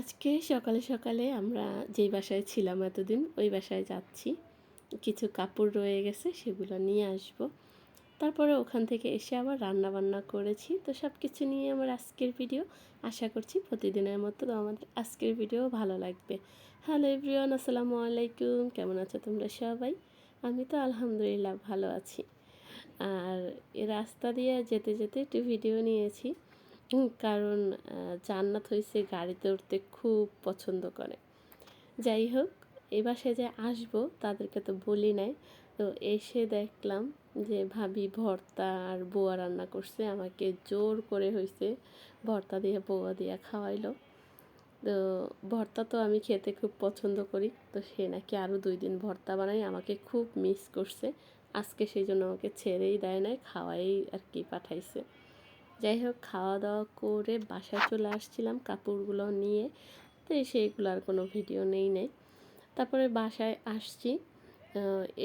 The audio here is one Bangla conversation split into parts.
আজকে সকালে সকালে আমরা যেই বাসায় ছিলাম এতদিন, ওই বাসায় যাচ্ছি। কিছু কাপড় রয়ে গেছে, সেগুলো নিয়ে আসব। তারপরে ওখান থেকে এসে আবার রান্না বান্না করেছি। তো সব কিছু নিয়ে আমার আজকের ভিডিও, আশা করছি প্রতিদিনের মতো আমাদের আজকের ভিডিও ভালো লাগবে। হ্যালো এভরিওয়ান, আসসালামু আলাইকুম। কেমন আছো তোমরা সবাই? আমি তো আলহামদুলিল্লাহ ভালো আছি। আর রাস্তা দিয়ে যেতে যেতে একটু ভিডিও নিয়েছি। কারণ জান্নাত হয়েছে গাড়িতে উঠতে খুব পছন্দ করে। যাই হোক এবার সে যে আসব তাদেরকে তো বলি নাই। তো এসে দেখলাম যে ভাবি ভর্তা আর বোয়া রান্না করছে। আমাকে জোর করে হয়েছে ভর্তা দিয়ে, বোয়া দিয়ে খাওয়াইলো। তো ভর্তা তো আমি খেতে খুব পছন্দ করি। তো সে নাকি আরও দুই দিন ভর্তা বানাই আমাকে খুব মিস করছে। আজকে সেই জন্য আমাকে ছেড়েই দেয় নাই, খাওয়াই আর কি পাঠাইছে। যাই হোক খাওয়া দাওয়া করে বাসায় চলে আসছিলাম কাপড়গুলো নিয়ে। তো সেইগুলো আর কোনো ভিডিও নেই নেই। তারপরে বাসায় আসছি।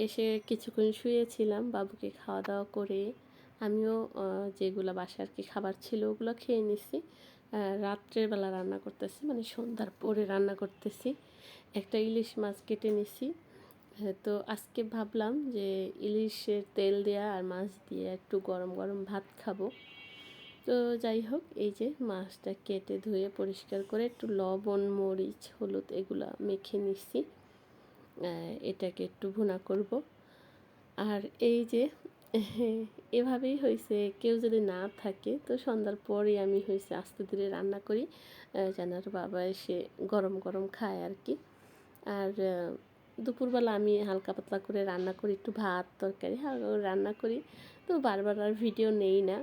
এসে কিছুক্ষণ শুয়েছিলাম বাবুকে খাওয়া দাওয়া করে। আমিও যেগুলো বাসায় আর কি খাবার ছিল ওগুলো খেয়ে নিছি। আহ, রাত্রের বেলা রান্না করতেছি মানে সন্ধ্যার পরে রান্না করতেছি। একটা ইলিশ মাছ কেটে নিছি। তো আজকে ভাবলাম যে ইলিশের তেল দেওয়া আর মাছ দিয়ে একটু গরম গরম ভাত খাব। তো যাই হোক, এই যে মাছটা কেটে ধুয়ে পরিষ্কার করে একটু লবণ, মরিচ, হলুদ এগুলো মেখে নিচ্ছি এটাকে একটু ভুনা করব। আর এই যে, এভাবেই হয়েছে কেউ যদি না থাকে, তো সন্ধ্যার পরেই আমি হয়েছে আস্তে ধীরে রান্না করি। আর বাবা এসে গরম গরম খায় আর কি আর দুপুরবেলা আমি হালকা পাতলা করে রান্না করি, একটু ভাত তরকারি হালকা করে রান্না করি। তো বারবার আর ভিডিও নেই না।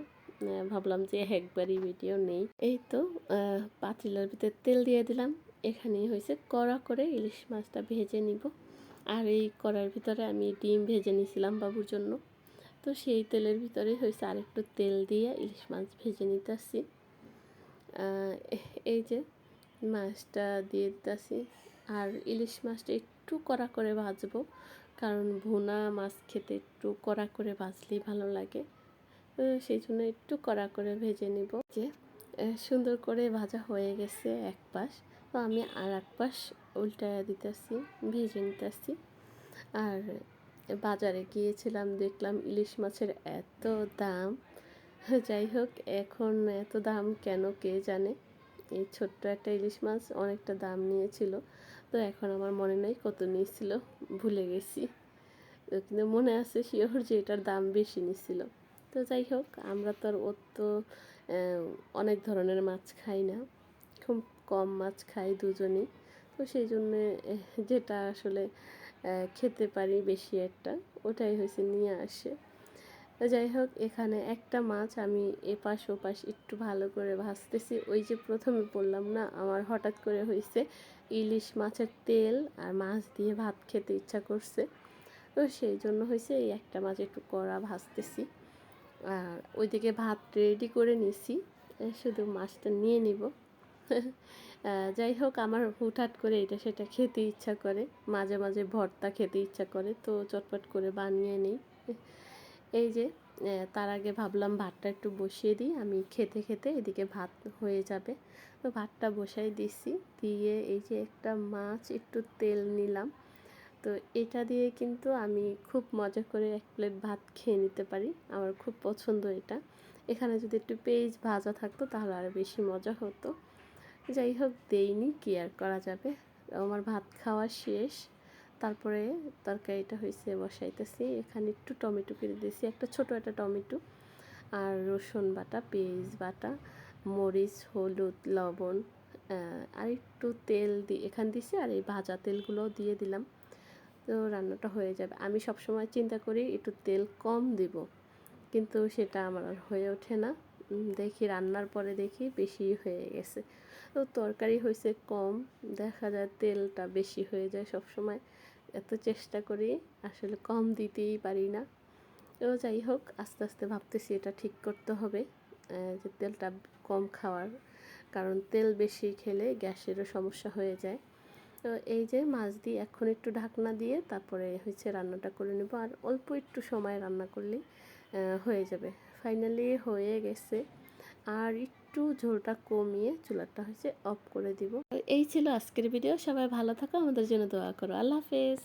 ভাবলাম যে একবারই ভিডিও নেই। এই তো পাতিলার ভিতরে তেল দিয়ে দিলাম। এখানেই হয়েছে কড়া করে ইলিশ মাছটা ভেজে নিব। আর এই কড়ার ভিতরে আমি ডিম ভেজে নিয়েছিলাম বাবুর জন্য। তো সেই তেলের ভিতরে হয়েছে আরেকটু তেল দিয়ে ইলিশ মাছ ভেজে নিতেছি। এই যে মাছটা দিয়ে দিতেছি। আর ইলিশ মাছটা একটু কড়া করে ভাজবো। কারণ ভুনা মাছ খেতে একটু কড়া করে ভাজলেই ভালো লাগে। সেই জন্য একটু কড়া করে ভেজে নিব। যে সুন্দর করে ভাজা হয়ে গেছে এক পাশ। তো আমি আর এক পাশ উল্টায় দিতেছি, ভেজে নিতেছি। আর বাজারে গিয়েছিলাম, দেখলাম ইলিশ মাছের এত দাম। যাই হোক, এখন এত দাম কেন কে জানে? এই ছোট্ট একটা ইলিশ মাছ অনেকটা দাম নিয়েছিল। তো এখন আমার মনে নেই কত নিয়েছিল, ভুলে গেছি। কিন্তু মনে আছে শিওর যে এটার দাম বেশি নিছিল। তো যাই হোক, আমরা তো আর ওর তো অনেক ধরনের মাছ খাই না। খুব কম মাছ খাই দুজনেই। তো সেই জন্যে, যেটা আসলে খেতে পারি বেশি একটা, ওটাই হয়েছে নিয়ে আসে। যাই হোক, এখানে একটা মাছ আমি এপাশ ওপাশ একটু ভালো করে ভাজতেছি। ওই যে প্রথমে বললাম না, আমার হঠাৎ করে হয়েছে ইলিশ মাছের তেল আর মাছ দিয়ে ভাত খেতে ইচ্ছা করছে। তো সেই জন্য হয়েছে এই একটা মাছ একটু কড়া ভাজতেছি। ওইদিকে ভাত রেডি করে নিছি। শুধু মাছটা নিয়ে নিব। যাই হোক, আমার হুটহাট করে এটা সেটা খেতে ইচ্ছা করে। মাঝে মাঝে ভর্তা খেতে ইচ্ছা করে, তো চটপট করে বানিয়ে নিই। এই যে তার আগে ভাবলাম ভাতটা একটু বসিয়ে দিই। আমি খেতে খেতে এদিকে ভাত হয়ে যাবে। তো ভাতটা বসাই দিছি। দিয়ে এই যে একটা মাছ, একটু তেল নিলাম। তো এটা দিয়ে কিন্তু আমি খুব মজা করে এক প্লেট ভাত খেয়ে নিতে পারি। আমার খুব পছন্দ এটা। এখানে যদি একটু পেঁয়াজ ভাজা থাকতো তাহলে আরও বেশি মজা হতো। যাই হোক, দেইনি কি আর করা যাবে। আমার ভাত খাওয়া শেষ। তারপরে তরকারিটা হয়েছে বসাইতেছি। এখানে একটু টমেটো কেটে দিয়েছি। একটা ছোট একটা টমেটো আর রসুন বাটা, পেঁয়াজ বাটা, মরিচ, হলুদ, লবণ আর একটু তেল দিয়ে এখান দিছি আর এই ভাজা তেলগুলোও দিয়ে দিলাম। তো রান্নাটা হয়ে যাবে। আমি সবসময় চিন্তা করি একটু তেল কম দিব, কিন্তু সেটা আমার আর হয়ে ওঠে না। দেখি রান্নার পরে দেখি বেশি হয়ে গেছে। তো তরকারি হয়েছে কম, দেখা যায় তেলটা বেশি হয়ে যায় সব সময় এত চেষ্টা করি, আসলে কম দিতেই পারি না। তো যাই হোক, আস্তে আস্তে ভাবতেছি এটা ঠিক করতে হবে যে তেলটা কম খাওয়ার, কারণ তেল বেশি খেলে গ্যাসেরও সমস্যা হয়ে যায়। তো এই যে মাছ দিয়ে এখন একটু ঢাকনা দিয়ে তারপরে হচ্ছে রান্নাটা করে নেব। আর অল্প একটু সময় রান্না করলেই হয়ে যাবে। ফাইনালি হয়ে গেছে। আর একটু ঝোলটা কমিয়ে চুলাটা হচ্ছে অফ করে দিব। এই ছিল আজকের ভিডিও সবাই ভালো থাকো, আমাদের জন্য দোয়া করো। আল্লাহ হাফেজ।